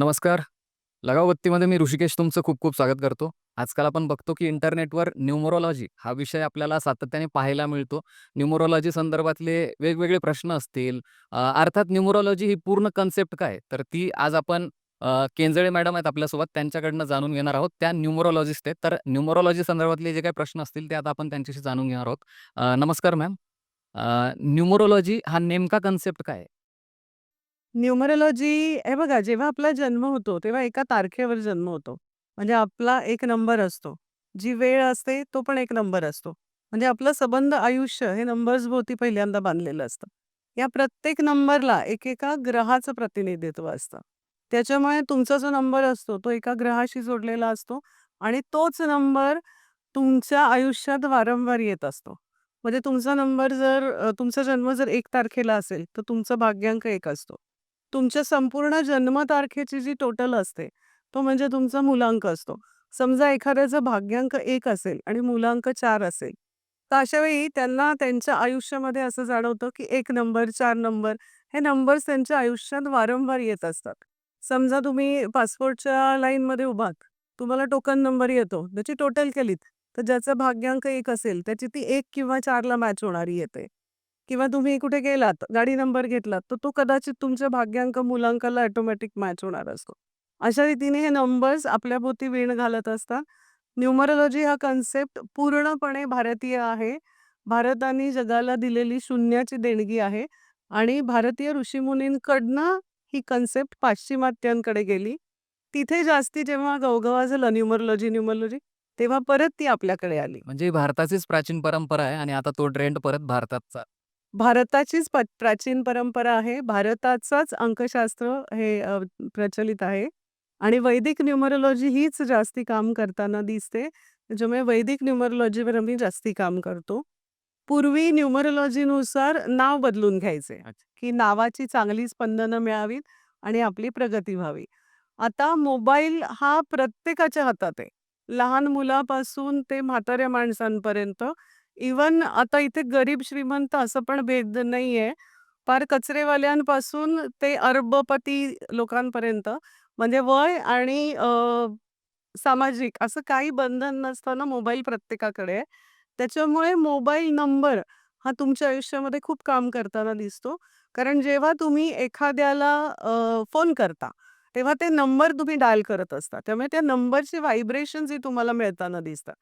नमस्कार. लगावबत्तीमध्ये मी ऋषिकेश तुमचं खूप-खूप स्वागत करतो. आजकाल आपण बघतो, की इंटरनेटवर न्यूमरोलॉजी हा विषय आपल्याला सातत्याने पाहायला मिळतो. न्यूमरोलॉजी संदर्भातले वेगवेगळे प्रश्न असतील. अर्थात न्यूमरोलॉजी ही पूर्ण कन्सेप्ट काय? तर ती आज आपण केंजळे मॅडम आहेत आपल्यासोबत त्यांच्याकडनं जाणून घेणार आहोत. त्या न्यूमरोलॉजिस्ट आहेत. तर न्यूमरोलॉजी संदर्भातले जे काही प्रश्न असतील ते आता आपण त्यांच्याशी जाणून घेणार आहोत. नमस्कार मॅम. अ, न्यूमरोलॉजी हा नेमका कन्सेप्ट काय आहे? न्यूमरोलॉजी हे बघा, जेव्हा आपला जन्म होतो, तेव्हा एका तारखेवर जन्म होतो. म्हणजे आपला एक नंबर असतो. जी वेळ असते, तो पण एक नंबर असतो. म्हणजे आपलं संबंध आयुष्य हे नंबर्सभोवती पहिल्यांदा बांधलेलं असतं. या प्रत्येक नंबरला एकेका ग्रहाचं प्रतिनिधित्व असतं. त्याच्यामुळे तुमचा जो नंबर असतो, तो एका ग्रहाशी जोडलेला असतो आणि तोच नंबर तुमच्या आयुष्यात वारंवार येत असतो. म्हणजे तुमचा नंबर जर अ, तुमचा जन्म जर 1 तारखेला असेल, तर तुमचा भाग्यांक 1 असतो. तुमच्या संपूर्ण जन्मतारखेची जी टोटल असते, तो म्हणजे तुमचा मुलांक असतो. समजा एखाद्याचा भाग्यांक एक असेल आणि मुलांक चार असेल, तर अशा वेळी त्यांना त्यांच्या आयुष्यामध्ये असं जाणवतं, की एक नंबर, चार नंबर हे नंबर्स त्यांच्या आयुष्यात वारंवार येत असतात. समजा तुम्ही पासपोर्टच्या लाईनमध्ये उभात, तुम्हाला टोकन नंबर येतो, त्याची टोटल केलीत, तर ज्याचा भाग्यांक एक असेल, त्याची ती एक किंवा चारला मॅच होणारी येते. किंवा तुम्ही कुठे गेलात, गाडी नंबर घेतलात, तर तो कदाचित तुमच्या भाग्यांक मुलांकाला ऑटोमॅटिक मॅच होणार असतो. अशा रीतीने हे नंबर्स आपल्याभोवती वीण घालत असतात. न्यूमरोलॉजी हा कन्सेप्ट पूर्णपणे भारतीय आहे. भारताने जगाला दिलेली शून्याची देणगी आहे आणि भारतीय ऋषीमुनींकडनं ही कन्सेप्ट पाश्चिमात्यांकडे गेली. तिथे जास्ती जेव्हा गवगवा झाला न्यूमरोलॉजी, न्यूमरोलॉजी तेव्हा परत ती आपल्याकडे आली. म्हणजे ही भारताचीच प्राचीन परंपरा आहे आणि आता तो ट्रेंड परत भारताचा भारताचीच प प्राचीन परंपरा आहे. भारताचाच अंकशास्त्र हे अ, प्रचलित आहे आणि वैदिक न्यूमरोलॉजी हीच जास्ती काम करताना दिसते. त्याच्यामुळे वैदिक न्यूमरोलॉजीवर आम्ही जास्ती काम करतो. पूर्वी न्यूमरोलॉजीनुसार नाव बदलून घ्यायचे, अच्छा. की नावाची चांगली स्पंदनं मिळावीत आणि आपली प्रगती व्हावी. आता मोबाईल हा प्रत्येकाच्या हातात आहे. लहान मुलापासून ते म्हाताऱ्या माणसांपर्यंत इवन आता इथे गरीब-श्रीमंत असं पण भेद नाहीये. फार कचरेवाल्यांपासून ते अर्बपती लोकांपर्यंत म्हणजे वय आणि सामाजिक असं काही बंधन नसताना मोबाईल प्रत्येकाकडे आहे. त्याच्यामुळे मोबाईल नंबर हा तुमच्या आयुष्यामध्ये खूप काम करताना दिसतो. कारण जेव्हा तुम्ही एखाद्याला फोन करता, तेव्हा ते नंबर तुम्ही डायल करत असता. त्यामुळे त्या नंबरचे व्हायब्रेशन्स तुम्हाला मिळताना दिसतात.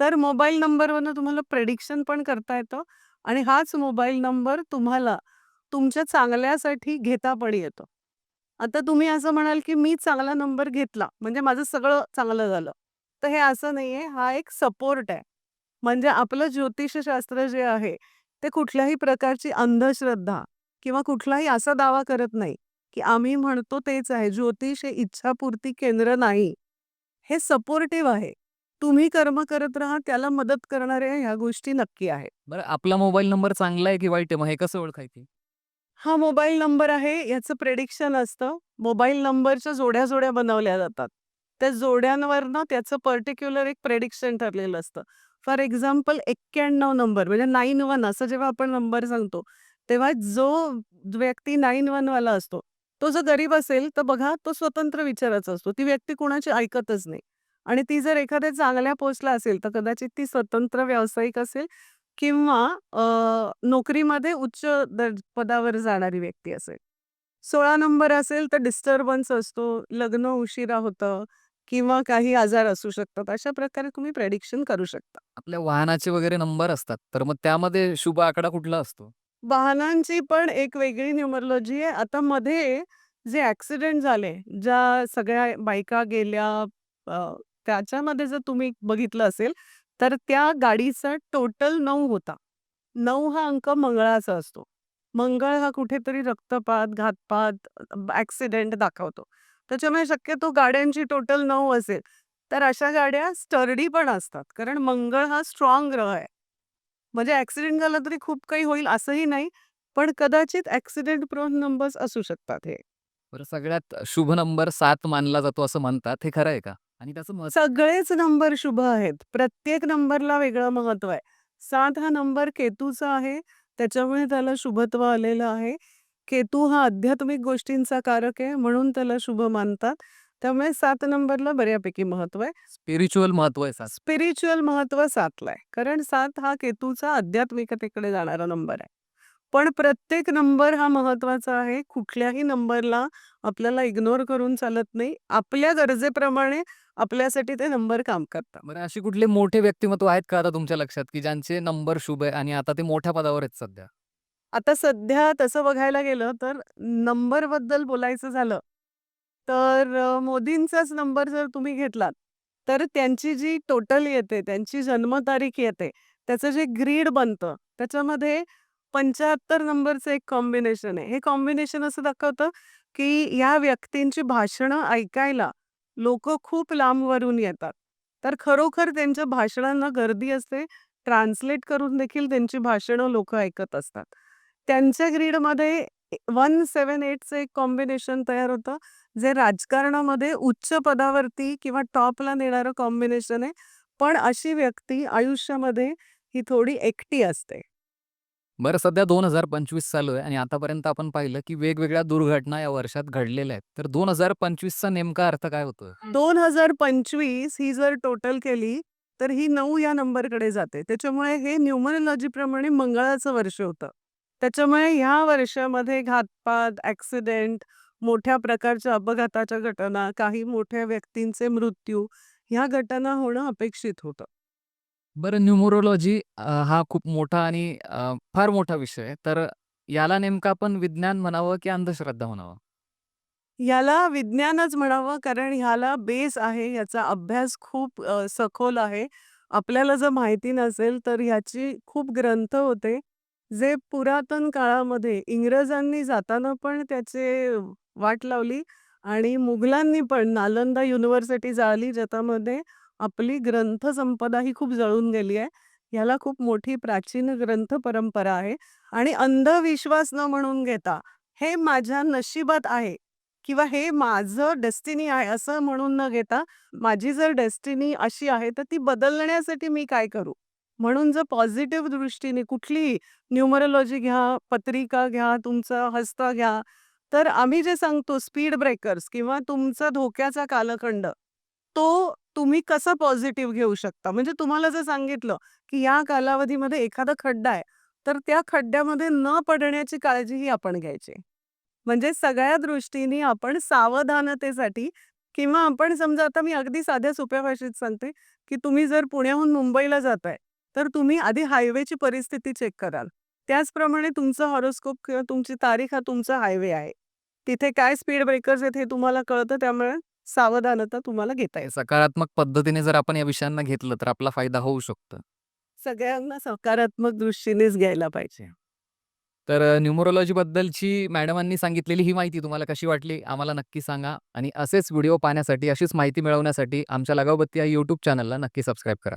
तर मोबाईल नंबरवरनं तुम्हाला प्रेडिक्शन पण करता येतं आणि हाच मोबाईल नंबर तुम्हाला तुमच्या चांगल्यासाठी घेता पण येतो. आता तुम्ही असं म्हणाल, की मी चांगला नंबर घेतला, म्हणजे माझं सगळं चांगलं झालं. तर हे असं नाहीये, हा एक सपोर्ट आहे. म्हणजे आपलं ज्योतिषशास्त्र जे आहे, ते कुठल्याही प्रकारची अंधश्रद्धा किंवा कुठलाही असा दावा करत नाही, की आम्ही म्हणतो तेच आहे. ज्योतिष हे इच्छापूर्ती केंद्र नाही. हे सपोर्टिव्ह आहे. तुम्ही कर्म करत राहा, त्याला मदत करणाऱ्या ह्या गोष्टी नक्की आहेत. बरं आपला मोबाईल नंबर चांगला आहे की वाईट आहे? मग हे कसं ओळखायचं? हा मोबाईल नंबर आहे, याचं प्रेडिक्शन असतं. मोबाईल नंबरच्या जोड्या-जोड्या बनवल्या जातात. त्या जोड्यांवरनं त्याचं पर्टिक्युलर एक प्रेडिक्शन ठरलेलं असतं. फॉर एक्झाम्पल 91 नंबर म्हणजे 91 असं जेव्हा आपण नंबर सांगतो, तेव्हा जो व्यक्ती 91 वाला असतो, तो जर गरीब असेल, तर बघा तो स्वतंत्र विचाराचा असतो. ती व्यक्ती कुणाची ऐकतच नाही. आणि ती जर एखाद्या चांगल्या पोस्टला असेल, तर कदाचित ती स्वतंत्र व्यावसायिक असेल किंवा नोकरीमध्ये उच्च दर पदावर जाणारी व्यक्ती असेल. 16 नंबर असेल तर डिस्टर्बन्स असतो, लग्न उशिरा होतं किंवा काही आजार असू शकतात. अशा प्रकारे तुम्ही प्रेडिक्शन करू शकता. आपल्या वाहनाचे वगैरे नंबर असतात. तर मग त्यामध्ये शुभ आकडा कुठला असतो? वाहनांची पण एक वेगळी न्यूमरोलॉजी आहे. आता मध्ये जे ॲक्सिडेंट झाले, ज्या सगळ्या बायका गेल्या त्याच्यामध्ये जर तुम्ही बघितलं असेल, तर त्या गाडीचा टोटल नऊ होता. नऊ हा अंक मंगळाचा असतो. मंगळ हा कुठेतरी रक्तपात, घातपात, ऍक्सिडेंट दाखवतो. त्याच्यामुळे शक्यतो गाड्यांची टोटल नऊ असेल, तर अशा गाड्या स्टर्डी पण असतात. कारण मंगळ हा स्ट्राँग ग्रह आहे. म्हणजे ऍक्सिडेंट झाला तरी खूप काही होईल असंही नाही, पण कदाचित ऍक्सिडेंट प्रोन नंबर्स असू शकतात हे. सगळ्यात शुभ नंबर सात मानला जातो असं म्हणतात. हे खरं आहे का? आणि त्याचं सगळेच नंबर शुभ आहेत. प्रत्येक नंबरला वेगळं महत्त्व आहे. 7 हा नंबर केतूचा आहे, त्याच्यामुळे त्याला शुभत्व आलेलं आहे. केतू हा आध्यात्मिक गोष्टींचा कारक आहे म्हणून त्याला शुभ मानतात. त्यामुळे 7 नंबरला बऱ्यापैकी महत्त्व आहे. स्पिरिच्युअल महत्त्व आहे सात. स्पिरिच्युअल महत्त्व 7ला आहे. कारण 7 हा केतूचा आध्यात्मिकतेकडे जाणारा नंबर आहे. पण प्रत्येक नंबर हा महत्त्वाचा आहे. कुठल्याही नंबरला आपल्याला इग्नोर करून चालत नाही. आपल्या गरजेप्रमाणे आपल्यासाठी ते नंबर काम करतात. बरं असे कुठले मोठे व्यक्तिमत्व आहेत का आता तुमच्या लक्षात, की ज्यांचे नंबर शुभ आहे आणि आता ते मोठ्या पदावर आहेत सध्या? आता सध्या तसं बघायला गेलं तर नंबरबद्दल बोलायचं झालं, तर अ, मोदींचाच नंबर जर तुम्ही घेतलात, तर त्यांची जी टोटल येते, त्यांची जन्मतारीख येते, त्याचं जे ग्रीड बनतं, त्याच्यामध्ये 75 नंबरचं एक कॉम्बिनेशन आहे. हे कॉम्बिनेशन असं दाखवतं, की या व्यक्तींची भाषणं ऐकायला लोकं खूप लांबवरून येतात. तर खरोखर त्यांच्या भाषणांना गर्दी असते. ट्रान्सलेट करून देखील त्यांची भाषणं लोकं ऐकत असतात. त्यांच्या ग्रीडमध्ये 178चं एक कॉम्बिनेशन तयार होतं, जे राजकारणामध्ये उच्च पदावरती किंवा टॉपला नेणारं कॉम्बिनेशन आहे. पण अशी व्यक्ती आयुष्यामध्ये ही थोडी एकटी असते. बरं सध्या 2025 चालू आहे आणि आतापर्यंत आपण पाहिलं, की वेगवेगळ्या दुर्घटना या वर्षात घडलेल्या आहेत. तर 2025चा नेमका अर्थ काय होतोय? 2025 ही जर टोटल केली, तर ही नऊ या नंबरकडे जाते. त्याच्यामुळे हे न्यूमरोलॉजीप्रमाणे मंगळाचं वर्ष होतं. त्याच्यामुळे ह्या वर्षामध्ये घातपात, ॲक्सिडेंट, मोठ्या प्रकारच्या अपघाताच्या घटना, काही मोठ्या व्यक्तींचे मृत्यू, ह्या घटना होणं अपेक्षित होतं. बरं न्यूमरोलॉजी अ, हा खूप मोठा आणि अ, फार मोठा विषय आहे. तर याला नेमकं आपण विज्ञान म्हणावं की अंधश्रद्धा म्हणावं? याला विज्ञानच म्हणावं कारण ह्याला बेस आहे. याचा अभ्यास खूप अ, सखोल आहे. आपल्याला जर माहिती नसेल तर ह्याची खूप ग्रंथ होते, जे पुरातन काळामध्ये इंग्रजांनी जाताना पण त्याचे वाट लावली आणि मुघलांनी पण नालंदा युनिव्हर्सिटी जाळली, ज्याच्यामध्ये आपली ग्रंथसंपदा ही खूप जळून गेली आहे. ह्याला खूप मोठी प्राचीन ग्रंथ परंपरा आहे आणि अंधविश्वास न म्हणून घेता, हे माझ्या नशिबात आहे किंवा हे माझं डेस्टिनी आहे असं म्हणून न घेता, माझी जर डेस्टिनी अशी आहे, तर ती बदलण्यासाठी मी काय करू? म्हणून जर पॉझिटिव्ह दृष्टीने कुठलीही न्यूमरोलॉजी घ्या, पत्रिका घ्या, तुमचा हस्त घ्या, तर आम्ही जे सांगतो स्पीड ब्रेकर्स किंवा तुमचा धोक्याचा कालखंड, तो तुम्ही कसं पॉझिटिव्ह घेऊ शकता? म्हणजे तुम्हाला जर सांगितलं, की या कालावधीमध्ये एखादा खड्डा आहे, तर त्या खड्ड्यामध्ये न पडण्याची काळजीही आपण घ्यायची. म्हणजे सगळ्या दृष्टीने आपण सावधानतेसाठी किंवा आपण समजा आता मी अगदी साध्या सोप्या भाषेत सांगते, की तुम्ही जर पुण्याहून मुंबईला जाताय, तर तुम्ही आधी हायवेची परिस्थिती चेक कराल. त्याचप्रमाणे तुमचा हॉरोस्कोप किंवा तुमची तारीख हा तुमचा हायवे आहे. तिथे काय स्पीड ब्रेकर्स आहेत हे तुम्हाला कळतं, त्यामुळे सावधानता तुम्हाला घेता येते. सकारात्मक पद्धतीने जर आपण या विषयांना घेतलं, तर आपला फायदा होऊ शकतो. सगळ्यांना सकारात्मक दृष्टीनेच घ्यायला पाहिजे. तर अ, न्यूमरोलॉजीबद्दलची मॅडमांनी सांगितलेली ही माहिती तुम्हाला कशी वाटली? आम्हाला नक्की सांगा आणि असेच व्हिडिओ पाहण्यासाठी, अशीच माहिती मिळवण्यासाठी आमच्या लगावबत्ती या यूट्यूब चॅनलला नक्की सबस्क्राईब करा.